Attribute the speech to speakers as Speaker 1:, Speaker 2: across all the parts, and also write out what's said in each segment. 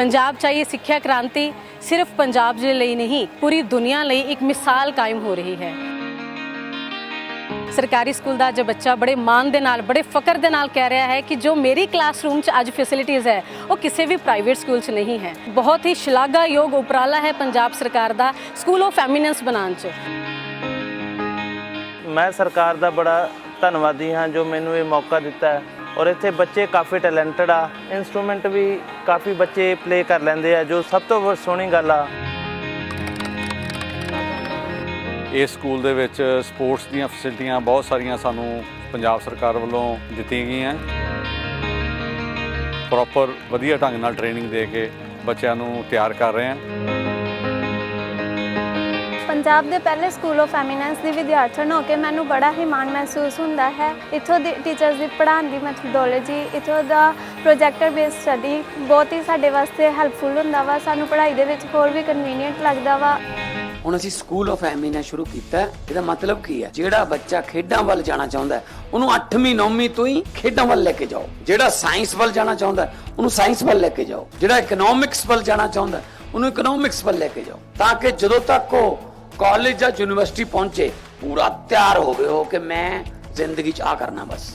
Speaker 1: ਪੰਜਾਬ ਚਾਹੀਏ ਸਿੱਖਿਆ ਕ੍ਰਾਂਤੀ ਸਿਰਫ ਪੰਜਾਬ ਦੇ ਲਈ ਨਹੀਂ, ਪੂਰੀ ਦੁਨੀਆ ਲਈ ਇੱਕ ਮਿਸਾਲ ਕਾਇਮ ਹੋ ਰਹੀ ਹੈ। ਸਰਕਾਰੀ ਸਕੂਲ ਦਾ ਅੱਜ ਬੱਚਾ ਬੜੇ ਮਾਣ ਦੇ ਨਾਲ, ਬੜੇ ਫਕਰ ਦੇ ਨਾਲ ਕਹਿ ਰਿਹਾ ਹੈ ਕਿ ਜੋ ਮੇਰੀ ਕਲਾਸਰੂਮ 'ਚ ਅੱਜ ਫੈਸਿਲਿਟੀਆਂ ਹੈ, ਉਹ ਕਿਸੇ ਵੀ ਪ੍ਰਾਈਵੇਟ ਸਕੂਲ 'ਚ ਨਹੀਂ ਹੈ। ਬਹੁਤ ਹੀ ਸ਼ਲਾਘਾਯੋਗ ਉਪਰਾਲਾ ਹੈ ਪੰਜਾਬ ਸਰਕਾਰ ਦਾ ਸਕੂਲ ਆਫ ਐਮੀਨੈਂਸ ਬਣਾਉਣ 'ਚ।
Speaker 2: ਮੈਂ ਸਰਕਾਰ ਦਾ ਬੜਾ ਧੰਨਵਾਦੀ ਹਾਂ ਜੋ ਮੈਨੂੰ ਇਹ ਮੌਕਾ ਦਿੱਤਾ ਹੈ। ਔਰ ਇੱਥੇ ਬੱਚੇ ਕਾਫੀ ਟੈਲੈਂਟਡ ਆ। ਇਨਸਟਰੂਮੈਂਟ ਵੀ ਕਾਫੀ ਬੱਚੇ ਪਲੇ ਕਰ ਲੈਂਦੇ ਆ, ਜੋ ਸਭ ਤੋਂ ਸੋਹਣੀ ਗੱਲ ਆ।
Speaker 3: ਇਸ ਸਕੂਲ ਦੇ ਵਿੱਚ ਸਪੋਰਟਸ ਦੀਆਂ ਫੈਸਿਲਿਟੀਆਂ ਬਹੁਤ ਸਾਰੀਆਂ ਸਾਨੂੰ ਪੰਜਾਬ ਸਰਕਾਰ ਵੱਲੋਂ ਦਿੱਤੀਆਂ ਗਈਆਂ। ਪ੍ਰੋਪਰ ਵਧੀਆ ਢੰਗ ਨਾਲ ਟ੍ਰੇਨਿੰਗ ਦੇ ਕੇ ਬੱਚਿਆਂ ਨੂੰ ਤਿਆਰ ਕਰ ਰਹੇ ਹਾਂ।
Speaker 4: ਪੰਜਾਬ ਦੇ ਪਹਿਲੇ ਸਕੂਲ ਆਫ ਐਮੀਨੈਂਸ ਦੀ ਵਿਦਿਆਰਥਣ ਹੋ ਕੇ ਮੈਨੂੰ ਬੜਾ ਹੀ ਮਾਣ ਮਹਿਸੂਸ ਹੁੰਦਾ ਹੈ। ਇੱਥੋਂ ਦੇ ਟੀਚਰਸ ਦੀ ਪੜ੍ਹਾਉਣ ਦੀ ਮੈਥੋਡੋਲੋਜੀ ਇੱਥੋਂ ਦਾ ਪ੍ਰੋਜੈਕਟਰ ਬੇਸਡ ਸਟੱਡੀ ਬਹੁਤ ਹੀ ਸਾਡੇ ਵਾਸਤੇ ਹੈਲਪਫੁਲ ਹੁੰਦਾ ਵਾ, ਸਾਨੂੰ ਪੜ੍ਹਾਈ ਦੇ ਵਿੱਚ ਹੋਰ ਵੀ ਕਨਵੀਨੀਅੰਟ ਲੱਗਦਾ ਵਾ।
Speaker 5: ਹੁਣ ਅਸੀਂ ਸਕੂਲ ਆਫ ਐਮੀਨਾ ਸ਼ੁਰੂ ਕੀਤਾ ਇਹਦਾ ਮਤਲਬ ਕੀ ਹੈ? ਜਿਹੜਾ ਬੱਚਾ ਖੇਡਾਂ ਵੱਲ ਜਾਣਾ ਚਾਹੁੰਦਾ ਉਹਨੂੰ 8ਵੀਂ 9ਵੀਂ ਤੋਂ ਹੀ ਖੇਡਾਂ ਵੱਲ ਲੈ ਕੇ ਜਾਓ। ਜਿਹੜਾ ਸਾਇੰਸ ਵੱਲ ਜਾਣਾ ਚਾਹੁੰਦਾ ਉਹਨੂੰ ਸਾਇੰਸ ਵੱਲ ਲੈ ਕੇ ਜਾਓ। ਜਿਹੜਾ ਇਕਨੋਮਿਕਸ ਵੱਲ ਜਾਣਾ ਚਾਹੁੰਦਾ ਉਹਨੂੰ ਇਕਨੋਮਿਕਸ ਵੱਲ ਲੈ ਕੇ ਜਾਓ। ਤਾਂ ਕਿ ਜਦੋਂ ਤੱਕ ਉਹ ਕਾਲਜ ਜਾਂ ਯੂਨੀਵਰਸਿਟੀ ਪਹੁੰਚੇ, ਪੂਰਾ ਤਿਆਰ ਹੋਵੇ ਹੋ ਕਿ ਮੈਂ ਜ਼ਿੰਦਗੀ 'ਚ ਆ ਕਰਨਾ ਬਸ।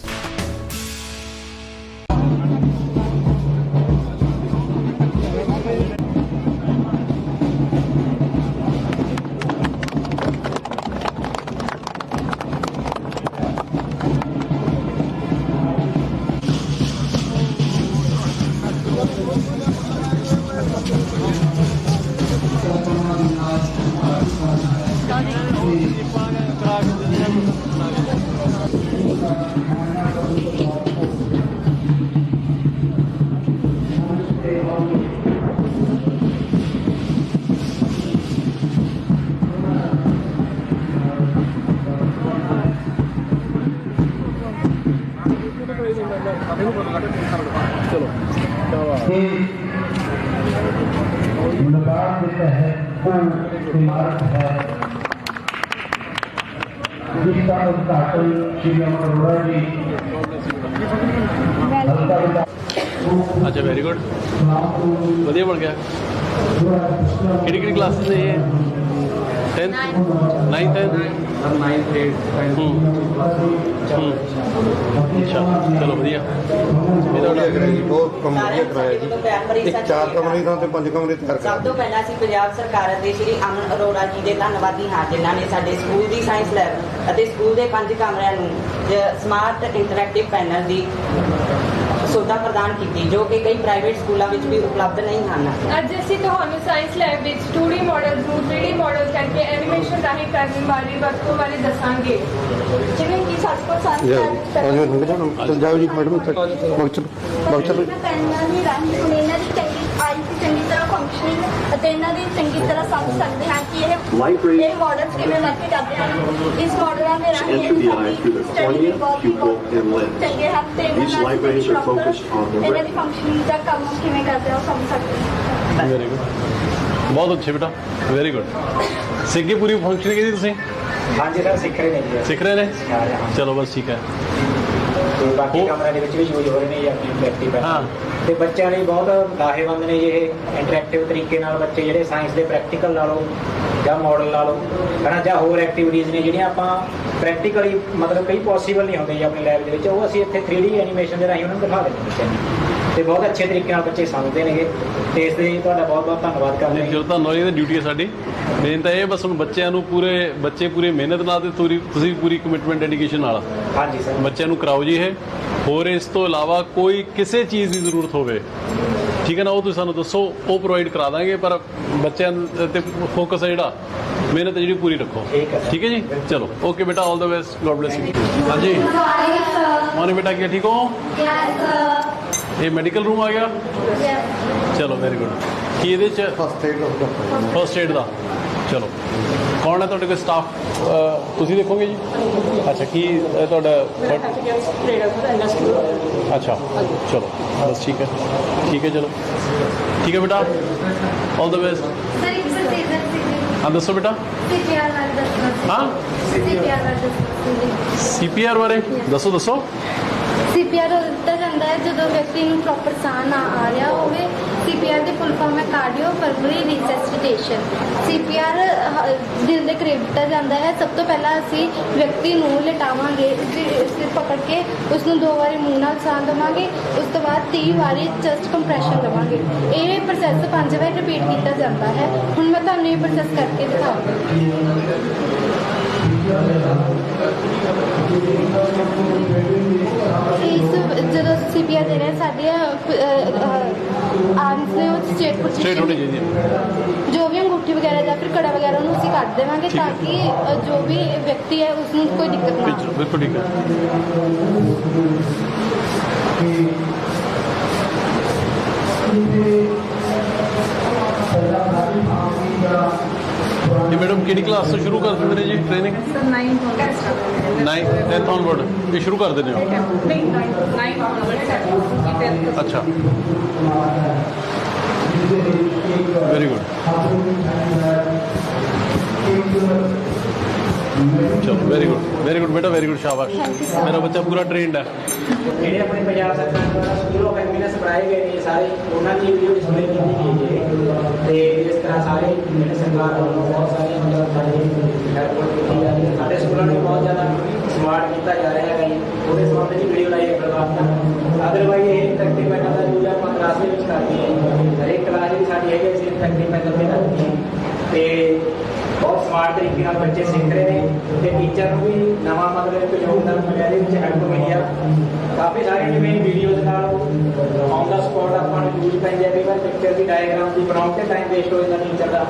Speaker 6: ਅੱਛਾ ਵੈਰੀ ਗੁੱਡ ਵਧੀਆ ਬਣ ਗਿਆ। ਕਿਹੜੀ ਕਿਹੜੀ ਕਲਾਸਿਸ ਇਹ? 10th 9th 10th 9th 8th ਹੂੰ। ਅੱਛਾ ਚਲੋ ਵਧੀਆ। ਇਹ ਤੁਹਾਡਾ
Speaker 7: ਜੀ ਬਹੁਤ ਕੰਮ ਵਧੀਆ ਕਰਾਇਆ ਜੀ। ਇੱਕ ਚਾਰ ਕਮਰੇ ਦੀ ਥਾਂ ਤੇ ਪੰਜ ਕਮਰੇ ਤਿਆਰ
Speaker 8: ਸਭ ਤੋਂ ਪਹਿਲਾਂ ਅਸੀਂ ਪੰਜਾਬ ਸਰਕਾਰ ਅਤੇ ਸ਼੍ਰੀ ਅਮਨ ਅਰੋੜਾ ਜੀ ਦੇ ਧੰਨਵਾਦੀ ਹਾਂ ਜਿਨ੍ਹਾਂ ਨੇ ਸਾਡੇ ਸਕੂਲ ਦੀ ਸਾਇੰਸ ਲੈਬ ਅਤੇ ਸਕੂਲ ਦੇ ਪੰਜ ਕਮਰਿਆਂ ਨੂੰ ਸਮਾਰਟ ਇੰਟਰੈਕਟਿਵ ਪੈਨਲ ਦੀ ਸੁਵਿਧਾ ਪ੍ਰਦਾਨ ਕੀਤੀ ਜੋ ਕਿ ਕਈ ਪ੍ਰਾਈਵੇਟ ਸਕੂਲਾਂ ਵਿੱਚ ਵੀ ਉਪਲਬਧ ਨਹੀਂ ਹਨ।
Speaker 9: ਅੱਜ ਅਸੀਂ ਤੁਹਾਨੂੰ ਸਾਇੰਸ ਲੈਬ ਵਿੱਚ 2D ਮਾਡਲਸ ਨੂੰ 3D ਮਾਡਲ ਕਰਕੇ ਐਨੀਮੇਸ਼ਨ ਰਾਹੀਂ ਕਰਨ ਬਾਰੇ ਵਰਤੋਂ ਬਾਰੇ ਦੱਸਾਂਗੇ।
Speaker 4: ਜਿਵੇਂ ਕਿ ਸਾਡੇ
Speaker 7: ਜਾਓ ਚਲ ਜਾਓ ਜੀ ਮੈਡਮ ਬਗਚਲ ਬਗਚਲ
Speaker 4: ਪੈਨਾਂ ਦੀ ਰਾਹੀਂ ਹੁਣ ਇਹਨਾਂ ਦੀ ਚੰਗੀ ਆਈ ਦੀ ਚੰਗੀ ਤਰ੍ਹਾਂ ਫੰਕਸ਼ਨਿੰਗ ਅਤੇ ਇਹਨਾਂ ਦੀ ਚੰਗੀ ਤਰ੍ਹਾਂ ਸਮਝ ਸਕਦੇ ਹਾਂ ਕਿ ਇਹ ਇਹ ਮਾਡਲਸ ਕਿਵੇਂ ਵਰਕ ਕਰਦੇ ਹਨ ਇਸ ਮਾਡਲਾਂ ਦੇ ਰਾਹੀਂ ਇਹ ਸਾਡੀ ਸਟੱਡੀ ਬਹੁਤ ਹੀ ਬਹੁਤ ਚੰਗੇ ਹਨ ਤੇ ਇਹਨਾਂ ਦੀ ਇਹਨਾਂ ਦੀ ਫੰਕਸ਼ਨਿੰਗ ਦਾ ਕੰਮ ਕਿਵੇਂ ਕਰਦੇ ਆ ਉਹ ਸਮਝ ਸਕਦੇ ਹਾਂ
Speaker 6: ਵੈਰੀ ਗੁੱਡ ਬਹੁਤ ਅੱਛੇ ਬੇਟਾ ਵੈਰੀ ਗੁੱਡ ਸਿੱਖ ਗਈ ਪੂਰੀ ਫੰਕਸ਼ਨ ਕੀਤੀ ਤੁਸੀਂ
Speaker 10: ਹਾਂਜੀ ਸਰ ਸਿੱਖ ਰਹੇ ਨੇ ਜੀ।
Speaker 6: ਸਿੱਖ ਰਹੇ ਨੇ?
Speaker 10: ਸਿਖਾ ਰਹੇ ਹਾਂ।
Speaker 6: ਚਲੋ ਬਸ ਠੀਕ ਹੈ।
Speaker 10: ਤੇ ਬਾਕੀ
Speaker 6: ਉਹ-
Speaker 10: ਕਮਰਿਆਂ ਦੇ ਵਿੱਚ ਵੀ ਯੂਜ਼ ਹੋ ਰਹੇ ਨੇ ਜੀ ਆਪਣੀ ਇੰਟਰੈਕਟਿਵ
Speaker 6: ਹਾਂ।
Speaker 10: ਤੇ ਬੱਚਿਆਂ ਲਈ ਬਹੁਤ ਲਾਹੇਵੰਦ ਨੇ ਜੀ ਇਹ ਇੰਟਰੈਕਟਿਵ ਤਰੀਕੇ ਨਾਲ ਬੱਚੇ ਜਿਹੜੇ ਸਾਇੰਸ ਦੇ ਪ੍ਰੈਕਟੀਕਲ ਲਾ ਲਓ ਜਾਂ ਮਾਡਲ ਲਾ ਲਓ ਹਨਾ ਜਾਂ ਹੋਰ ਐਕਟੀਵਿਟੀਜ਼ ਨੇ ਜਿਹੜੀਆਂ ਆਪਾਂ ਪ੍ਰੈਕਟੀਕਲੀ ਮਤਲਬ ਕਈ ਪੋਸੀਬਲ ਨਹੀਂ ਹੁੰਦੇ ਜੀ ਆਪਣੀ ਲੈਬ ਦੇ ਵਿੱਚ। ਉਹ ਅਸੀਂ ਇੱਥੇ 3D ਐਨੀਮੇਸ਼ਨ ਦੇ ਰਾਹੀਂ ਉਹਨਾਂ ਨੂੰ ਦਿਖਾ ਦਿੰਦੇ ਹਾਂ ਬੱਚਿਆਂ ਨੂੰ। ਤੇ ਬਹੁਤ ਅੱਛੇ ਤਰੀਕੇ ਨਾਲ ਬੱਚੇ ਸਮਝਦੇ ਨੇਗੇ ਤੇ ਇਸ ਲਈ ਤੁਹਾਡਾ ਬਹੁਤ ਬਹੁਤ ਧੰਨਵਾਦ ਕਰਦੇ ਹਾਂ।
Speaker 6: ਜੋ ਤੁਹਾਨੂੰ ਇਹ ਤਾਂ ਡਿਊਟੀ ਹੈ ਸਾਡੀ। ਮੇਨ ਤਾਂ ਇਹ ਬਸ ਹੁਣ ਬੱਚਿਆਂ ਨੂੰ ਪੂਰੇ ਬੱਚੇ ਪੂਰੀ ਮਿਹਨਤ ਨਾਲ ਤੇ ਪੂਰੀ ਤੁਸੀਂ ਪੂਰੀ ਕਮਿਟਮੈਂਟ ਡੈਡੀਕੇਸ਼ਨ ਨਾਲ।
Speaker 10: ਹਾਂਜੀ ਸਰ
Speaker 6: ਬੱਚਿਆਂ ਨੂੰ ਕਰਾਓ ਜੀ ਇਹ। ਹੋਰ ਇਸ ਤੋਂ ਇਲਾਵਾ ਕੋਈ ਕਿਸੇ ਚੀਜ਼ ਦੀ ਜ਼ਰੂਰਤ ਹੋਵੇ ਠੀਕ ਹੈ ਨਾ ਉਹ ਤੁਸੀਂ ਸਾਨੂੰ ਦੱਸੋ ਉਹ ਪ੍ਰੋਵਾਈਡ ਕਰਾ ਦਾਂਗੇ ਪਰ ਬੱਚਿਆਂ ਤੇ ਫੋਕਸ ਹੈ ਜਿਹੜਾ ਮਿਹਨਤ ਜਿਹੜੀ ਪੂਰੀ ਰੱਖੋ।
Speaker 10: ਠੀਕ ਹੈ ਸਰ।
Speaker 6: ਠੀਕ ਹੈ ਜੀ? ਚਲੋ ਓਕੇ ਬੇਟਾ all the best god bless you ਹਾਂਜੀ। ਮਾਨੇ ਬੇਟਾ ਕੀ ਠੀਕ ਹੋ? ਇਹ ਮੈਡੀਕਲ ਰੂਮ ਆ ਗਿਆ? ਚਲੋ ਵੈਰੀ ਗੁੱਡ ਕੀ ਇਹਦੇ ਚ?
Speaker 7: ਫਸਟ ਏਡ ਦਾ
Speaker 6: ਫਸਟ ਏਡ ਦਾ। ਚਲੋ। ਕੌਣ ਹੈ ਤੁਹਾਡੇ ਕੋਲ ਸਟਾਫ ਤੁਸੀਂ ਦੇਖੋਗੇ ਜੀ? ਅੱਛਾ ਕੀ ਤੁਹਾਡਾ ਅੱਛਾ ਚਲੋ ਬਸ ਠੀਕ ਹੈ। ਠੀਕ ਹੈ ਚਲੋ। ਠੀਕ ਹੈ ਬੇਟਾ? ਆਲ ਦਾ ਬੈਸਟ
Speaker 4: ਸਰ ਇੱਕ ਸਰ
Speaker 6: ਹਾਂ ਦੱਸੋ ਬੇਟਾ।
Speaker 4: ਸੀਪੀਆਰ ਬਾਰੇ ਦੱਸੋ।
Speaker 6: ਹਾਂ?
Speaker 4: ਸੀਪੀਆਰ ਬਾਰੇ ਦੱਸੋ।
Speaker 6: ਸੀਪੀਆਰ ਬਾਰੇ? ਦੱਸੋ ਦੱਸੋ।
Speaker 4: ਸੀਪੀਆਰ ਦਿੱਤਾ ਜਾਂਦਾ ਹੈ, ਜਦੋਂ ਵਿਅਕਤੀ ਨੂੰ ਪ੍ਰੋਪਰ ਸਾਹ ਨਾ ਆ ਰਿਹਾ ਹੋਵੇ। ਸੀਪੀਆਰ ਦੀ ਫੁੱਲ ਫਾਰਮ ਹੈ ਕਾਰਡੀਓ ਪਲਮਨਰੀ ਰਿਸੈਸਿਟੇਸ਼ਨ ਸੀਪੀਆਰ ਦਿਲ ਦੇ ਕਰੀਬ ਦਿੱਤਾ ਜਾਂਦਾ ਹੈ। ਸਭ ਤੋਂ ਪਹਿਲਾਂ ਅਸੀਂ ਵਿਅਕਤੀ ਨੂੰ ਲਿਟਾਵਾਂਗੇ ਸਿਰ ਪਕੜ ਕੇ ਉਸ ਨੂੰ ਦੋ ਵਾਰੀ ਮੂੰਹ ਨਾਲ ਸਾਹ ਦੇਵਾਂਗੇ, ਉਸ ਤੋਂ ਬਾਅਦ 30 ਵਾਰੀ ਚੈਸਟ ਕੰਪਰੈਸ਼ਨ ਦੇਵਾਂਗੇ ਇਹ ਪ੍ਰੋਸੈਸ ਪੰਜ ਵਾਰ ਰਿਪੀਟ ਕੀਤਾ ਜਾਂਦਾ ਹੈ। ਹੁਣ ਮੈਂ ਤੁਹਾਨੂੰ ਇਹ ਪ੍ਰੋਸੈਸ ਕਰਕੇ ਦਿਖਾਉਂਗੀ। ਹਾਂ, ਸਾਡੀਆਂ ਆਰਮਸ ਨੇ ਉਹ ਸਟੇਟ
Speaker 6: ਸਟੇਟ ਹੋਣੀ
Speaker 4: ਪੋਜੀਸ਼ਨ
Speaker 6: ਚਾਹੀਦੀ ਹੈ
Speaker 4: ਜੋ ਵੀ ਅੰਗੂਠੀ ਵਗੈਰਾ ਜਾਂ ਫਿਰ ਕੜਾ ਵਗੈਰਾ ਉਹਨੂੰ ਅਸੀਂ ਕੱਢ ਦੇਵਾਂਗੇ ਤਾਂ ਕਿ ਅ, ਜੋ ਵੀ ਵਿਅਕਤੀ ਹੈ ਉਸ ਨੂੰ ਕੋਈ ਦਿੱਕਤ ਨਾ ਆਵੇ
Speaker 6: ਬਿਲਕੁਲ ਠੀਕ ਹੈ ਇਹ ਮੈਡਮ ਕਿਹੜੀ ਕਲਾਸ ਤੋਂ ਸ਼ੁਰੂ ਕਰ ਦਿੰਦੇ ਨੇ ਜੀ ਟ੍ਰੇਨਿੰਗ
Speaker 9: ਸਰ 9 ਹੋਣਾ
Speaker 6: 9 10th onward ਇਹ ਸ਼ੁਰੂ ਕਰ ਦਿੰਦੇ ਹੋ?
Speaker 9: ਨਹੀਂ 9 9
Speaker 6: ਅੱਛਾ। ਵੈਰੀ ਗੁੱਡ ਚਲੋ ਵੈਰੀ ਗੁੱਡ ਵੈਰੀ ਗੁੱਡ ਬੇਟਾ ਵੈਰੀ ਗੁੱਡ ਸ਼ਾਬਾਸ਼। ਮੇਰਾ ਬੱਚਾ ਪੂਰਾ ਟ੍ਰੇਨਡ ਹੈ।
Speaker 10: ਜਿਹੜੇ ਆਪਣੇ ਪੰਜਾਬ ਸਰਕਾਰ ਦੁਆਰਾ ਸਕੂਲ ਆਫ ਐਮਿਨੈਂਸ ਬਣਾਏ ਗਏ ਨੇ ਸਾਰੇ ਉਹਨਾਂ ਦੀ ਵੀਡੀਓ ਡਿਸਪਲੇ ਕੀਤੀ ਗਈ ਹੈ। ਤੇ ਇਸ ਤਰ੍ਹਾਂ ਸਾਰੇ ਜਿਹੜੇ ਸਰਕਾਰ ਵੱਲੋਂ ਬਹੁਤ ਸਾਰੀਆਂ ਮਤਲਬ ਸਾਡੇ ਹੈਲਪ ਕੀਤੀ ਜਾ ਰਹੀ ਹੈ। ਸਾਡੇ ਸਕੂਲਾਂ ਨੂੰ ਬਹੁਤ ਜ਼ਿਆਦਾ ਸਮਾਰਟ ਕੀਤਾ ਜਾ ਰਿਹਾ ਹੈ ਉਹਦੇ ਸੰਬੰਧ ਵਿੱਚ ਵੀਡੀਓ ਲਾਈ ਪ੍ਰਦਾਨ ਕਰ ਅਦਰਵਾਈਜ਼ ਇਹ ਤਕਨੀਕ ਪੈਨਲ ਦਾ ਯੂਜ਼ ਆਪਾਂ ਕਲਾਸ ਦੇ ਵਿੱਚ ਕਰਦੇ ਹਾਂ। ਹਰੇਕ ਕਲਾਸ ਵਿੱਚ ਸਾਡੀ ਹੈਗੀ ਅਸੀਂ ਤਕਨੀਕ ਪੈਨਲ ਤੇ ਕਰਦੇ ਹਾਂ। ਤੇ ਬਹੁਤ ਸਮਾਰਟ ਤਰੀਕੇ ਨਾਲ ਬੱਚੇ ਸਿੱਖ ਰਹੇ ਨੇ ਤੇ ਟੀਚਰ ਨੂੰ ਵੀ ਨਵਾਂ ਮਤਲਬ ਇੱਕ ਯੋਗਦਾਨ ਮਿਲਿਆ ਇਹਦੇ ਵਿੱਚ ਹੈਲਪ ਮਿਲੀ ਆ। ਕਾਫੀ ਸਾਰੇ ਜਿਵੇਂ ਵੀਡੀਓਜ਼ ਨਾਲ ਔਨ ਦਾ ਸਪੌਟ ਆਪਾਂ ਨੂੰ ਯੂਜ਼ ਪੈਂਦੇ ਆ ਕਈ ਵਾਰ ਪਿਕਚਰ ਦੀ ਡਾਇਗਰਾਮ ਦੀ ਬਣਾਉਣ ਤੇ ਟਾਈਮ ਵੇਸਟ ਹੋ ਜਾਂਦਾ ਟੀਚਰ ਦਾ।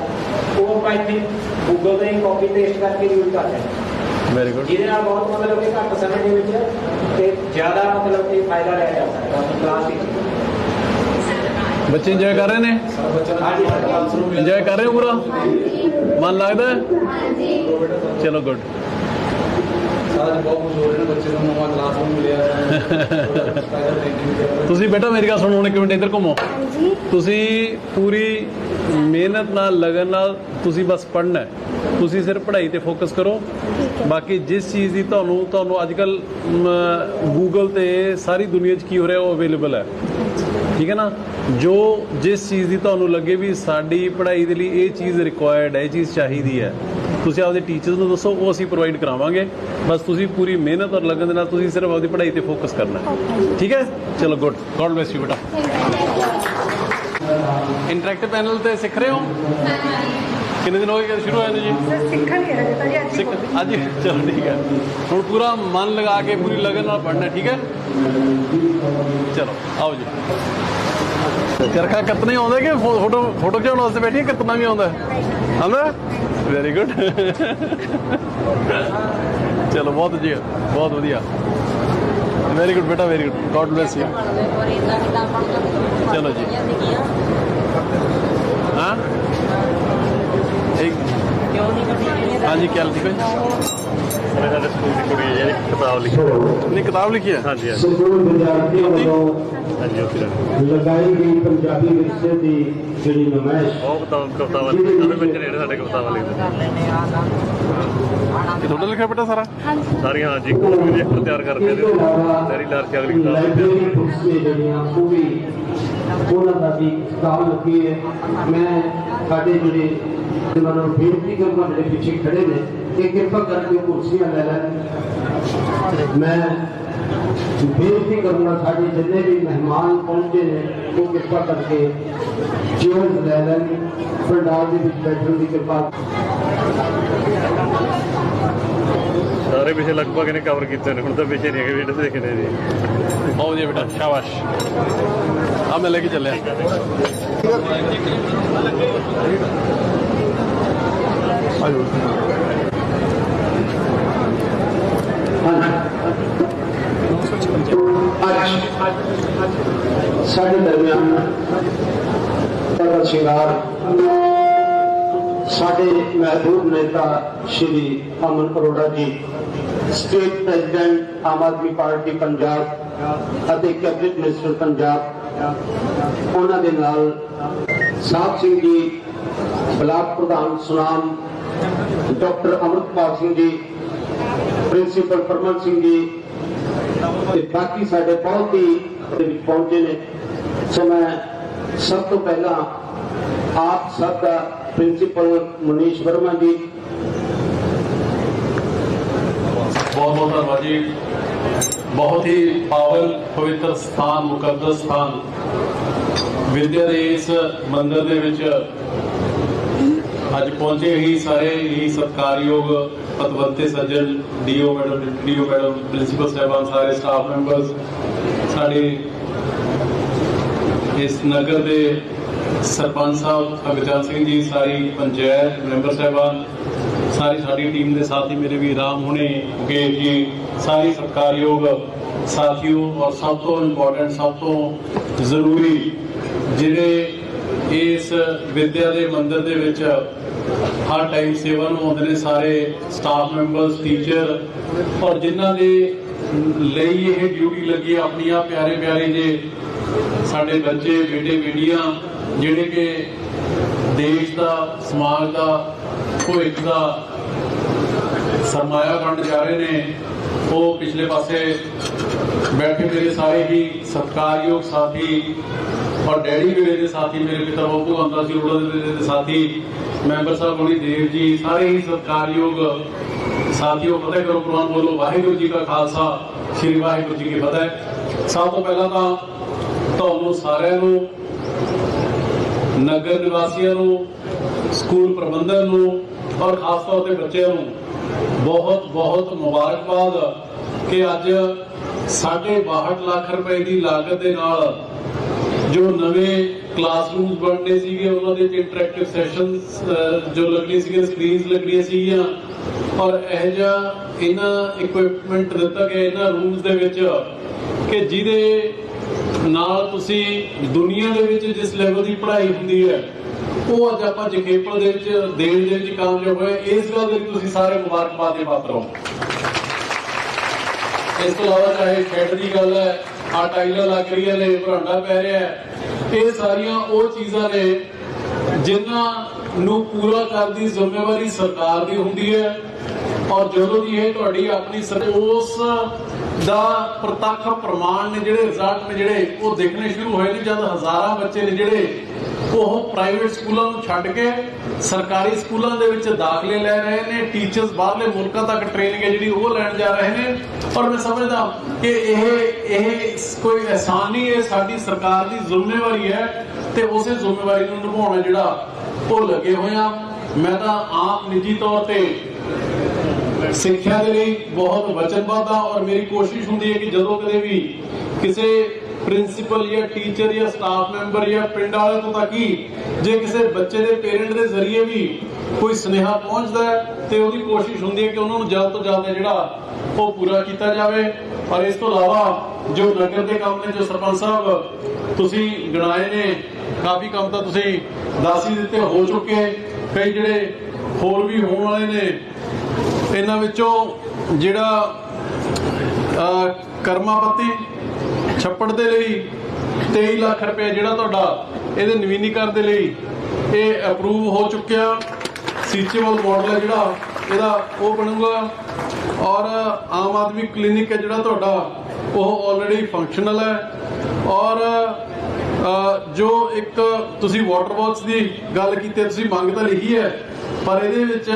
Speaker 10: ਉਹ ਆਪਾਂ ਇੱਥੇ ਗੂਗਲ ਤੇ ਕਾਪੀ ਪੇਸਟ ਕਰਕੇ ਯੂਜ਼ ਕਰਦੇ ਹਾਂ
Speaker 6: ਵੈਰੀ ਗੁੱਡ
Speaker 10: ਜਿਹਦੇ ਨਾਲ ਬਹੁਤ ਮਤਲਬ ਕਿ ਘੱਟ ਸਮੇਂ ਦੇ ਵਿੱਚ ਤੇ ਜ਼ਿਆਦਾ ਮਤਲਬ ਕਿ ਫਾਇਦਾ ਲਿਆ ਜਾ ਸਕਦਾ ਕਲਾਸ ਵਿੱਚ।
Speaker 6: ਬੱਚੇ ਇੰਜੋਏ ਕਰ ਰਹੇ ਨੇ? ਇੰਜੋਏ ਕਰ ਰਹੇ ਹੋ ਪੂਰਾ? ਮਨ ਲੱਗਦਾ? ਹੈ ਚਲੋ ਗੁੱਡ ਤੁਸੀਂ ਬੇਟਾ ਮੇਰੀ ਗੱਲ ਸੁਣੋ ਹੁਣ ਇੱਕ ਮਿੰਟ ਇੱਧਰ ਘੁੰਮੋ। ਤੁਸੀਂ ਪੂਰੀ ਮਿਹਨਤ ਨਾਲ ਲਗਨ ਨਾਲ ਤੁਸੀਂ ਬਸ ਪੜ੍ਹਨਾ ਹੈ। ਤੁਸੀਂ ਸਿਰਫ ਪੜ੍ਹਾਈ ਤੇ ਫੋਕਸ ਕਰੋ। ਬਾਕੀ ਜਿਸ ਚੀਜ਼ ਦੀ ਤੁਹਾਨੂੰ ਤੁਹਾਨੂੰ ਅੱਜਕੱਲ ਗੂਗਲ ਤੇ ਸਾਰੀ ਦੁਨੀਆ 'ਚ ਕੀ ਹੋ ਰਿਹਾ ਉਹ ਅਵੇਲੇਬਲ ਹੈ। ਠੀਕ ਹੈ ਨਾ? ਜੋ ਜਿਸ ਚੀਜ਼ ਦੀ ਤੁਹਾਨੂੰ ਲੱਗੇ ਵੀ ਸਾਡੀ ਪੜ੍ਹਾਈ ਦੇ ਲਈ ਇਹ ਚੀਜ਼ ਰਿਕੁਆਇਰਡ ਹੈ ਇਹ ਚੀਜ਼ ਚਾਹੀਦੀ ਹੈ ਤੁਸੀਂ ਆਪਦੇ ਟੀਚਰਸ ਨੂੰ ਦੱਸੋ ਉਹ ਅਸੀਂ ਪ੍ਰੋਵਾਈਡ ਕਰਾਵਾਂਗੇ। ਬਸ ਤੁਸੀਂ ਪੂਰੀ ਮਿਹਨਤ ਔਰ ਲਗਨ ਦੇ ਨਾਲ ਤੁਸੀਂ ਸਿਰਫ ਆਪਦੀ ਪੜ੍ਹਾਈ ਤੇ ਫੋਕਸ ਕਰਨਾ ਠੀਕ ਹੈ? ਚਲੋ ਗੁੱਡ ਗੋਡ ਬlesਸ ਯੂ ਬੇਟਾ। ਇੰਟਰੈਕਟਿਵ ਪੈਨਲ ਤੇ ਸਿੱਖ ਰਹੇ ਹੋ? ਕਿੰਨੇ ਦਿਨ ਹੋ ਗਏ ਸ਼ੁਰੂ ਹੋਇਆ ਨੂੰ ਜੀ
Speaker 9: ਸਿੱਖਣਗੇ ਹਜੇ ਤਾਂ ਜੀ ਅੱਜ
Speaker 6: ਸਿੱਖ ਅੱਜ ਚਲੋ ਠੀਕ ਹੈ। ਹੁਣ ਪੂਰਾ ਮਨ ਲਗਾ ਕੇ ਪੂਰੀ ਲਗਨ ਨਾਲ ਪੜ੍ਹਨਾ ਠੀਕ ਹੈ? ਚਲੋ ਆਓ ਜੀ। ਚਰਖਾ ਕੱਤਣਾ ਹੀ ਆਉਂਦਾ ਕਿ ਫੋ- ਫੋਟੋ ਫੋਟੋ ਖਿਚਾਉਣ ਵਾਸਤੇ ਬੈਠੀ ਹੈ ਕੱਤਣਾ ਵੀ ਆਉਂਦਾ? ਆਉਂਦਾ? ਵੈਰੀ ਗੁੱਡ ਚਲੋ ਬਹੁਤ ਵਧੀਆ ਬਹੁਤ ਵਧੀਆ। ਵੈਰੀ ਗੁੱਡ ਬੇਟਾ very good god bless you ਚਲੋ ਜੀ। ਹਾਂ? ਹਾਂਜੀ ਕਿਆ ਲਿਖੋ ਜੀ?
Speaker 3: ਸਾਡੇ ਸਕੂਲ ਦੀ ਕੁੜੀ ਹੈ ਜਿਹੜੀ ਕਿਤਾਬ ਲਿਖੀ
Speaker 6: ਨਹੀਂ ਕਿਤਾਬ ਲਿਖੀ ਹੈ?
Speaker 3: ਹਾਂਜੀ ਹਾਂਜੀ।
Speaker 11: ਸਕੂਲ ਵਿਦਿਆਰਥੀਆਂ ਵੱਲੋਂ
Speaker 3: ਹਾਂਜੀ ਉਹ ਫਿਰ
Speaker 11: ਲਗਾਈ ਗਈ ਪੰਜਾਬੀ ਵਿਰਸੇ ਦੀ ਜਿਹੜੀ ਨਮਾਇਸ਼
Speaker 3: ਬਹੁਤ ਕਿਤਾਬ ਕਵਿਤਾਵਾਂ ਲਿਖੀਆਂ ਸਾਰੇ ਬੱਚੇ ਨੇ ਜਿਹੜੇ ਸਾਡੇ ਕਵਿਤਾਵਾਂ ਲਿਖਦੇ ਨੇ
Speaker 6: ਤੁਹਾਡਾ ਲਿਖਿਆ ਬੇਟਾ ਸਾਰਾ?
Speaker 3: ਸਾਰੀਆਂ ਹਾਂਜੀ ਕੋਈ ਵੀ ਅੱਖਰ ਤਿਆਰ ਕਰਕੇ
Speaker 11: ਇਲਾਵਾ
Speaker 3: ਤੇਰੀ ਲਾਰਚੀ ਅਗਲੀ ਕਿਤਾਬ ਲਿਖੀ
Speaker 11: ਲਾਇਬ੍ਰੇਰੀ ਬੁੱਕਸ ਨੇ ਜਿਹੜੀਆਂ ਉਹ ਵੀ ਉਹਨਾਂ ਦਾ ਵੀ ਸਟਾਲ ਲੱਗੀ ਹੈ। ਮੈਂ ਸਾਡੇ ਜਿਹੜੇ ਉਹਨਾਂ ਨੂੰ ਬੇਨਤੀ ਕਰਨਾ ਜਿਹੜੇ ਪਿੱਛੇ ਖੜੇ ਨੇ ਕਿ ਕਿਰਪਾ ਕਰਕੇ ਕੁਰਸੀਆਂ ਲੈ ਲੈਣ। ਮੈਂ ਬੇਨਤੀ ਕਰਨਾ ਸਾਡੇ ਜਿੰਨੇ ਵੀ ਮਹਿਮਾਨ ਪਹੁੰਚੇ ਨੇ ਉਹ ਕਿਰਪਾ ਕਰਕੇ ਚੇਅਰਸ ਲੈ ਲੈਣ। ਪੰਡਾਲ ਦੇ ਵਿੱਚ ਬੈਠਣ ਦੀ ਕਿਰਪਾ।
Speaker 3: ਸਾਰੇ ਵਿਸ਼ੇ ਲਗਭਗ ਇਹਨੇ ਕਵਰ ਕੀਤੇ ਨੇ ਹੁਣ ਤਾਂ ਵਿਸ਼ੇ ਨਹੀਂ ਹੈਗੇ ਵੀ ਜਿਹੜੇ ਦੇਖੇ ਨੇ। ਜੀ
Speaker 6: ਬਹੁਤ ਵਧੀਆ ਬੇਟਾ ਸ਼ਾਬਾਸ਼। ਆ ਮੈਂ ਲੈ ਕੇ ਚੱਲਿਆ।
Speaker 11: ਅੱਜ ਸਾਡੇ ਦਰਮਿਆਨ ਦਾ ਸ਼ਿੰਗਾਰ ਸਾਡੇ ਮਹਿਬੂਬ ਨੇਤਾ Shri Aman Arora ji state president Aam Aadmi party Punjab ਅਤੇ ਕੈਬਨਿਟ ਮਿਨਿਸਟਰ ਪੰਜਾਬ, ਉਹਨਾਂ ਦੇ ਨਾਲ ਸਾਹਿਬ ਸਿੰਘ ਜੀ ਬਲਾਕ ਪ੍ਰਧਾਨ ਸੁਨਾਮ ਡਾਕਟਰ ਅਮਰਪਾਲ ਸਿੰਘ ਜੀ ਪ੍ਰਿੰਸੀਪਲ ਪਰਮਨ ਸਿੰਘ ਜੀ ਤੇ ਬਾਕੀ ਸਾਡੇ ਬਹੁਤ ਹੀ ਦੇ ਵਿੱਚ ਪਹੁੰਚੇ ਨੇ ਸੋ ਮੈਂ ਸਭ ਤੋਂ ਪਹਿਲਾਂ ਆਪ ਸਭ ਦਾ ਪ੍ਰਿੰਸੀਪਲ ਮਨੀਸ਼ ਵਰਮਾ ਜੀ
Speaker 6: ਬਹੁਤ ਬਹੁਤ ਧੰਨਵਾਦ ਜੀ ਬਹੁਤ ਹੀ ਪਾਵਨ ਪਵਿੱਤਰ ਸਥਾਨ ਮੁਕੱਦਸ ਸਥਾਨ ਵਿਦਿਆ ਦੇ ਇਸ ਮੰਦਿਰ ਦੇ ਵਿੱਚ ਅੱਜ ਪਹੁੰਚੇ ਹੀ ਸਾਰੇ ਹੀ ਸਤਿਕਾਰਯੋਗ ਪਤਵੰਤੇ ਸੱਜਣ, DO madam DO madam, principal ਸਾਹਿਬਾਨ, ਸਾਰੇ ਸਟਾਫ ਮੈਂਬਰਸ ਸਾਡੇ ਇਸ ਨਗਰ ਦੇ ਸਰਪੰਚ ਸਾਹਿਬ ਅਗਜਾਨ ਸਿੰਘ ਜੀ, ਸਾਰੀ ਪੰਚਾਇਤ ਮੈਂਬਰ ਸਾਹਿਬਾਨ, ਸਾਰੀ ਸਾਡੀ ਟੀਮ ਦੇ ਸਾਥੀ ਮੇਰੇ ਵੀ ਰਾਮ ਹੁਣੇ ਕੇ ਜੀ, ਸਾਰੇ ਸਤਿਕਾਰਯੋਗ ਸਾਥੀਓ ਔਰ ਸਭ ਤੋਂ ਇੰਪੋਰਟੈਂਟ ਸਭ ਤੋਂ ਜ਼ਰੂਰੀ ਜਿਹੜੇ ਇਸ ਵਿਦਿਆ ਦੇ ਮੰਦਰ ਦੇ ਵਿੱਚ ਹਰ ਟਾਈਮ ਸੇਵਾ ਨੂੰ ਆਉਂਦੇ ਨੇ ਸਾਰੇ ਸਟਾਫ ਮੈਂਬਰਸ ਟੀਚਰ ਔਰ ਜਿਨ੍ਹਾਂ ਦੇ ਲਈ ਇਹ ਡਿਊਟੀ ਲੱਗੀ ਆਪਣੀਆਂ ਪਿਆਰੇ ਪਿਆਰੇ ਜੇ ਸਾਡੇ ਬੱਚੇ, ਬੇਟੇ, ਬੇਟੀਆਂ, ਜਿਹੜੇ ਕਿ ਦੇਸ਼ ਦਾ, ਸਮਾਜ ਦਾ, ਭਵਿੱਖ ਦਾ ਸਰਮਾਇਆ ਬਣ ਜਾ ਰਹੇ ਨੇ, ਉਹ ਪਿਛਲੇ ਪਾਸੇ ਬੈਠੇ ਮੇਰੇ ਸਾਰੇ ਹੀ ਸਤਿਕਾਰਯੋਗ ਸਾਥੀ ਔਰ ਡੈਡੀ ਮੇਰੇ ਦੇ ਸਾਥੀ, ਮੇਰੇ ਪਿਤਾ ਬਾਪੂ ਅੰਦਾ ਸੀ ਉਹਨਾਂ ਦੇ ਸਾਥੀ, ਮੈਂਬਰ ਸਾਹਿਬ ਹੋਣੀ, ਦੇਵ ਜੀ, ਸਾਰੇ ਹੀ ਸਤਿਕਾਰਯੋਗ ਸਾਥੀਓ ਫਤਿਹ ਕਰੋ ਕੁਰਾਨ ਬੋਲੋ, ਵਾਹਿਗੁਰੂ ਜੀ ਕਾ ਖਾਲਸਾ, ਸ੍ਰੀ ਵਾਹਿਗੁਰੂ ਜੀ ਕੀ ਫਤਿਹ। ਸਭ ਤੋਂ ਪਹਿਲਾਂ ਤਾਂ ਤੁਹਾਨੂੰ ਸਾਰਿਆਂ ਨੂੰ, ਨਗਰ ਨਿਵਾਸੀਆਂ ਨੂੰ, ਸਕੂਲ ਪ੍ਰਬੰਧਨ ਨੂੰ ਔਰ ਖਾਸ ਤੌਰ ਤੇ ਬੱਚਿਆਂ ਨੂੰ ਬਹੁਤ ਬਹੁਤ ਮੁਬਾਰਕਬਾਦ ਕਿ ਅੱਜ 62 ਲੱਖ ਰੁਪਏ ਦੀ ਲਾਗਤ ਦੇ ਨਾਲ ਜੋ ਨਵੇਂ ਕਲਾਸਰੂਮਸ ਬਣਨੇ ਸੀਗੇ, ਉਹਨਾਂ ਦੇ ਵਿੱਚ ਇੰਟਰੈਕਟਿਵ ਸੈਸ਼ਨਸ ਜੋ ਲੱਗਣੀ ਸੀਗੇ ਸਕਰੀਨਸ ਲੱਗਣੀਆਂ ਸੀਗੀਆਂ। ਔਰ ਇਹ ਜਿਹਾ ਇਹਨਾਂ ਇਕਵਿਪਮੈਂਟ ਦਿੱਤਾ ਗਿਆ ਇਹਨਾਂ ਰੂਮਸ ਦੇ ਵਿੱਚ ਕਿ ਜਿਹਦੇ ਨਾਲ ਤੁਸੀਂ ਦੁਨੀਆ ਦੇ ਵਿੱਚ ਜਿਸ ਲੈਵਲ ਦੀ ਪੜ੍ਹਾਈ ਹੁੰਦੀ ਹੈ, ਉਹ ਅੱਜ ਆਪਾਂ ਜਖੇਪਲ ਦੇ ਵਿੱਚ ਦੇਣ ਦੇ ਵਿੱਚ ਕਾਮਯਾਬ ਹੋਏ। ਇਸ ਗੱਲ ਦੇ ਤੁਸੀਂ ਸਾਰੇ ਮੁਬਾਰਕਬਾਦ ਦੇ ਪਾਤਰ ਹੋ। ਇਸ ਤੋਂ ਇਲਾਵਾ ਚਾਹੇ ਸ਼ੈੱਡ ਦੀ ਗੱਲ ਹੈ ਆ ਟਾਈਲਾਂ ਲੱਗ ਰਹੀਆਂ ਨੇ ਭਰਾਂਡਾ ਪੈ ਰਿਹਾ ਇਹ ਸਾਰੀਆਂ ਉਹ ਚੀਜ਼ਾਂ ਨੇ ਜਿਨ੍ਹਾਂ ਨੂੰ ਪੂਰਾ ਕਰਨ ਦੀ ਜ਼ਿੰਮੇਵਾਰੀ ਸਰਕਾਰ ਦੀ ਹੁੰਦੀ ਹੈ। ਔਰ ਜਦੋਂ ਦੀ ਇਹ ਤੁਹਾਡੀ ਆਪਣੀ ਉਸ ਦਾ ਪ੍ਰਤੱਖ ਪ੍ਰਮਾਣ ਨੇ ਜਿਹੜੇ ਰਿਜ਼ਲਟ ਨੇ ਜਿਹੜੇ, ਉਹ ਦੇਖਣੇ ਸ਼ੁਰੂ ਹੋਏ ਨੇ, ਜਦ ਹਜ਼ਾਰਾਂ ਬੱਚੇ ਨੇ ਜਿਹੜੇ ਉਹ ਪ੍ਰਾਈਵੇਟ ਸਕੂਲਾਂ ਨੂੰ ਛੱਡ ਕੇ ਸਰਕਾਰੀ ਸਕੂਲਾਂ ਦੇ ਵਿੱਚ ਦਾਖਲੇ ਲੈ ਰਹੇ ਨੇ ਟੀਚਰਸ ਬਾਹਰਲੇ ਮੁਲਕਾਂ ਤੱਕ ਟ੍ਰੇਨਿੰਗ ਹੈ ਜਿਹੜੀ ਉਹ ਲੈਣ ਜਾ ਰਹੇ ਨੇ। ਔਰ ਮੈਂ ਸਮਝਦਾ ਕਿ ਇਹ ਇਹ ਕੋਈ ਆਸਾਨ ਨਹੀਂ ਇਹ ਸਾਡੀ ਸਰਕਾਰ ਦੀ ਜ਼ਿੰਮੇਵਾਰੀ ਹੈ ਤੇ ਉਸੇ ਜ਼ਿੰਮੇਵਾਰੀ ਨੂੰ ਨਿਭਾਉਣਾ ਜਿਹੜਾ ਉਹ ਲੱਗੇ ਹੋਏ ਆ। ਮੈਂ ਤਾਂ ਆਪ ਨਿੱਜੀ ਤੌਰ ਤੇ ਸਿੱਖਿਆ ਦੇ ਲਈ ਬਹੁਤ ਵਚਨਬੱਧ ਆ ਔਰ ਮੇਰੀ ਕੋਸ਼ਿਸ਼ ਹੁੰਦੀ ਹੈ ਕਿ ਜਦੋਂ ਕਦੇ ਵੀ ਕਿਸੇ ਪ੍ਰਿੰਸੀਪਲ ਜਾਂ ਟੀਚਰ ਜਾਂ ਸਟਾਫ ਮੈਂਬਰ ਜਾਂ ਪਿੰਡ ਵਾਲਿਆਂ ਤੋਂ ਤੱਕ ਹੀ ਜੇ ਕਿਸੇ ਬੱਚੇ ਦੇ ਪੇਰੈਂਟ ਦੇ ਜ਼ਰੀਏ ਵੀ ਕੋਈ ਸੁਨੇਹਾ ਪਹੁੰਚਦਾ ਹੈ ਤੇ ਉਹਦੀ ਕੋਸ਼ਿਸ਼ ਹੁੰਦੀ ਹੈ ਕਿ ਉਹਨਾਂ ਨੂੰ ਜਲਦ ਤੋਂ ਜਲਦ ਜਿਹੜਾ ਉਹ ਪੂਰਾ ਕੀਤਾ ਜਾਵੇ। ਔਰ ਇਸ ਤੋਂ ਇਲਾਵਾ ਜੋ ਨਗਰ ਦੇ ਕੰਮ ਨੇ, ਜੋ ਸਰਪੰਚ ਸਾਹਿਬ, ਤੁਸੀਂ ਗਿਣਾਏ ਨੇ, ਕਾਫੀ ਕੰਮ ਤਾਂ ਤੁਸੀਂ ਦੱਸ ਹੀ ਦਿੱਤੇ, ਹੋ ਚੁੱਕੇ ਕਈ ਜਿਹੜੇ ਹੋਰ ਵੀ ਹੋਣ ਵਾਲੇ ਨੇ, ਇਹਨਾਂ ਵਿੱਚੋਂ ਜਿਹੜਾ ਕਰਮਾਪਤੀ ਛੱਪੜ ਦੇ ਲਈ 23 ਲੱਖ ਰੁਪਏ ਜਿਹੜਾ ਤੁਹਾਡਾ ਇਹਦੇ ਨਵੀਨੀਕਰਨ ਦੇ ਲਈ ਇਹ ਅਪਰੂਵ ਹੋ ਚੁੱਕਿਆ। ਸੀਚੇਬਲ ਮਾਡਲ ਹੈ ਜਿਹੜਾ ਇਹਦਾ ਉਹ ਬਣੂਗਾ। ਔਰ ਆਮ ਆਦਮੀ ਕਲੀਨਿਕ ਹੈ ਜਿਹੜਾ ਤੁਹਾਡਾ ਉਹ ਆਲਰੇਡੀ ਫੰਕਸ਼ਨਲ ਹੈ। ਔਰ ਜੋ ਇੱਕ ਤੁਸੀਂ ਵਾਟਰ ਬਾਕਸ ਦੀ ਗੱਲ ਕੀਤੀ ਹੈ, ਤੁਸੀਂ ਮੰਗ ਤਾਂ ਲਿਖੀ ਹੈ ਪਰ ਇਹਦੇ ਵਿੱਚ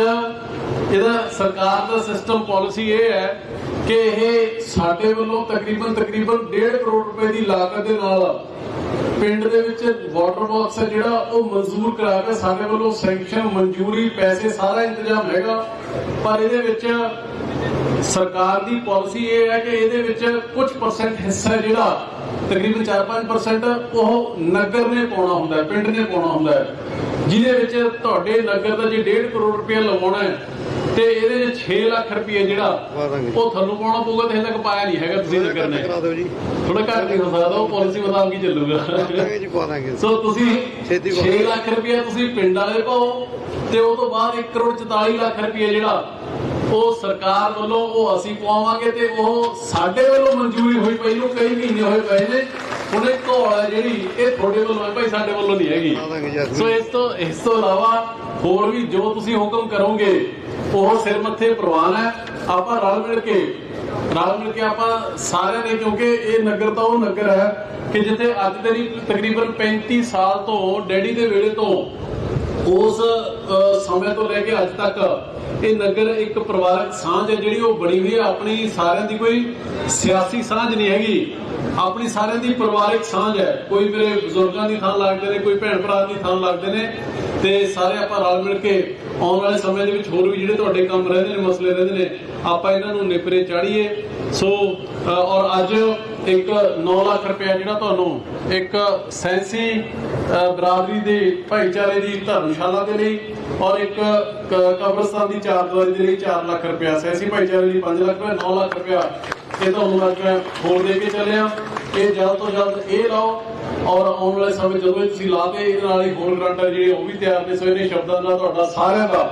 Speaker 6: ਇਹਦਾ ਸਰਕਾਰ ਦਾ ਸਿਸਟਮ ਪਾਲਿਸੀ ਇਹ ਹੈ ਕਿ ਇਹ ਸਾਡੇ ਵੱਲੋਂ ਤਕਰੀਬਨ ਤਕਰੀਬਨ 1.5 ਕਰੋੜ ਰੁਪਏ ਦੀ ਲਾਗਤ ਦੇ ਨਾਲ ਪਿੰਡ ਦੇ ਵਿੱਚ ਵਾਟਰ ਬਾਕਸ ਹੈ ਜਿਹੜਾ ਉਹ ਮਨਜ਼ੂਰ ਕਰਾ ਕੇ ਸਾਡੇ ਵੱਲੋਂ ਸੈਂਕਸ਼ਨ ਮਨਜ਼ੂਰੀ, ਪੈਸੇ ਸਾਰਾ ਇੰਤਜ਼ਾਮ ਹੈਗਾ। ਪਰ ਇਹਦੇ ਵਿੱਚ ਸਰਕਾਰ ਦੀ ਪਾਲਿਸੀ ਇਹ ਹੈ ਕਿ ਇਹਦੇ ਵਿੱਚ ਕੁਝ ਪਰਸੈਂਟ ਹਿੱਸਾ ਜਿਹੜਾ ਤਕਰੀਬਨ 4-5% ਉਹ ਨਗਰ ਨੇ ਪਾਉਣਾ ਹੁੰਦਾ ਪਿੰਡ ਨੇ ਪਾਉਣਾ ਹੁੰਦਾ ਜਿਹਦੇ ਵਿੱਚ ਤੁਹਾਡੇ ਨਗਰ ਦਾ ਜੇ 1.5 ਕਰੋੜ ਰੁਪਏ ਲਵਾਉਣਾ ਹੈ ਤੇ ਇਹਦੇ ਵਿੱਚ 6 ਲੱਖ ਰੁਪਏ ਜਿਹੜਾ ਉਹ ਤੁਹਾਨੂੰ ਪਾਉਣਾ ਪਊਗਾ ਤੇ ਹਜੇ ਤੱਕ ਪਾਇਆ ਨਹੀਂ ਹੈਗਾ ਤੁਸੀਂ ਨਗਰ ਨੇ। ਥੋੜਾ ਘੱਟ ਨਹੀਂ ਹੋ ਸਕਦਾ ਉਹ ਪਾਲਿਸੀ ਮੁਤਾਬਕ ਹੀ ਚੱਲੂਗਾ। ਸੋ ਤੁਸੀਂ
Speaker 7: ਛੇਤੀ ਪਾਓ।
Speaker 6: 6 ਲੱਖ ਰੁਪਏ ਤੁਸੀਂ ਪਿੰਡ ਵਾਲੇ ਪਾਓ ਤੇ ਉਹ ਤੋਂ ਬਾਅਦ 1 ਕਰੋੜ 44 ਲੱਖ ਰੁਪਏ ਜਿਹੜਾ ਉਹ ਸਰਕਾਰ ਵੱਲੋਂ ਉਹ ਅਸੀਂ ਪਵਾਵਾਂਗੇ ਤੇ ਉਹ ਸਾਡੇ ਵੱਲੋਂ ਮਨਜ਼ੂਰੀ ਹੋਈ ਪਈ ਨੂੰ ਕਈ ਮਹੀਨੇ ਹੋਏ ਪਏ ਨੇ। ਇਹ ਘੋਲ ਹੈ ਜਿਹੜੀ ਇਹ ਤੁਹਾਡੇ ਵੱਲੋਂ ਹੈ ਭਾਈ ਸਾਡੇ ਵੱਲੋਂ ਨਹੀਂ ਹੈਗੀ। ਸੋ ਇਸ ਤੋਂ ਇਸ ਤੋਂ ਇਲਾਵਾ ਹੋਰ ਵੀ ਜੋ ਤੁਸੀਂ ਹੁਕਮ ਕਰੋਗੇ ਉਹ ਸਿਰ ਮੱਥੇ ਪ੍ਰਵਾਨ ਹੈ। ਆਪਾਂ ਰਲ ਮਿਲ ਕੇ ਰਲ ਮਿਲ ਕੇ ਆਪਾਂ ਸਾਰਿਆਂ ਨੇ ਕਿਉਂਕਿ ਇਹ ਨਗਰ ਤਾਂ ਉਹ ਨਗਰ ਹੈ ਕਿ ਜਿੱਥੇ ਅੱਜ ਦੇ ਨਹੀਂ ਤਕਰੀਬਨ 35 ਸਾਲ ਤੋਂ ਡੈਡੀ ਦੇ ਵੇਲੇ ਤੋਂ ਉਸ ਸਮੇਂ ਤੋਂ ਲੈ ਕੇ ਅੱਜ ਤੱਕ ਇਹ ਨਗਰ ਇੱਕ ਪਰਿਵਾਰਕ ਸਾਂਝ ਹੈ ਜਿਹੜੀ ਉਹ ਬਣੀ ਹੋਈ ਹੈ। ਆਪਣੀ ਸਾਰਿਆਂ ਦੀ ਕੋਈ ਸਿਆਸੀ ਸਾਂਝ ਨਹੀਂ ਹੈਗੀ। ਆਪਣੀ ਸਾਰਿਆਂ ਦੀ ਪਰਿਵਾਰਕ ਸਾਂਝ ਹੈ। ਕੋਈ ਮੇਰੇ ਬਜ਼ੁਰਗਾਂ ਦੀ ਥਾਂ ਲੱਗਦੇ ਨੇ ਕੋਈ ਭੈਣ ਭਰਾ ਦੀ ਥਾਂ ਲੱਗਦੇ ਨੇ ਤੇ ਸਾਰੇ ਆਪਾਂ ਰਲ ਮਿਲ ਕੇ ਆਉਣ ਵਾਲੇ ਸਮੇਂ ਦੇ ਵਿੱਚ ਹੋਰ ਵੀ ਜਿਹੜੇ ਤੁਹਾਡੇ ਕੰਮ ਰਹਿੰਦੇ ਨੇ ਮਸਲੇ ਰਹਿੰਦੇ ਨੇ ਆਪਾਂ ਇਹਨਾਂ ਨੂੰ ਨਿਪਰੇ ਚਾੜੀਏ। ਸੋ ਔਰ ਅੱਜ ਇੱਕ 9 ਲੱਖ ਰੁਪਏ ਜਿਹੜਾ ਤੁਹਾਨੂੰ ਇੱਕ ਸੈਂਸੀ ਅ, ਬਰਾਦਰੀ ਦੇ ਭਾਈਚਾਰੇ ਦੀ ਧਰਮਸ਼ਾਲਾ ਦੇ ਲਈ ਔਰ ਇੱਕ ਕਬਰਸਤਾਨ ਦੀ ਚਾਰ ਦੀਵਾਰੀ ਦੇ ਲਈ 4 ਲੱਖ ਰੁਪਇਆ ਸੈਂਸੀ ਭਾਈਚਾਰੇ ਲਈ 5 ਲੱਖ ਰੁਪਇਆ 9 ਲੱਖ ਰੁਪਇਆ ਇਹ ਤੁਹਾਨੂੰ ਅੱਜ ਮੈਂ ਹੋਰ ਦੇ ਕੇ ਚੱਲਿਆ। ਇਹ ਜਲਦ ਤੋਂ ਜਲਦ ਇਹ ਲਾਓ ਔਰ ਆਉਣ ਵਾਲੇ ਸਮੇਂ ਜਦੋਂ ਤੁਸੀਂ ਲਾਤੇ ਇਹਦੇ ਨਾਲ ਹੀ ਹੋਰ ਗਰੰਟਰ ਜਿਹੜੇ ਉਹ ਵੀ ਤਿਆਰ ਨੇ, ਸੋ ਇਹਨੇ ਸ਼ਬਦਾਂ ਨਾਲ ਤੁਹਾਡਾ ਸਾਰਿਆਂ ਦਾ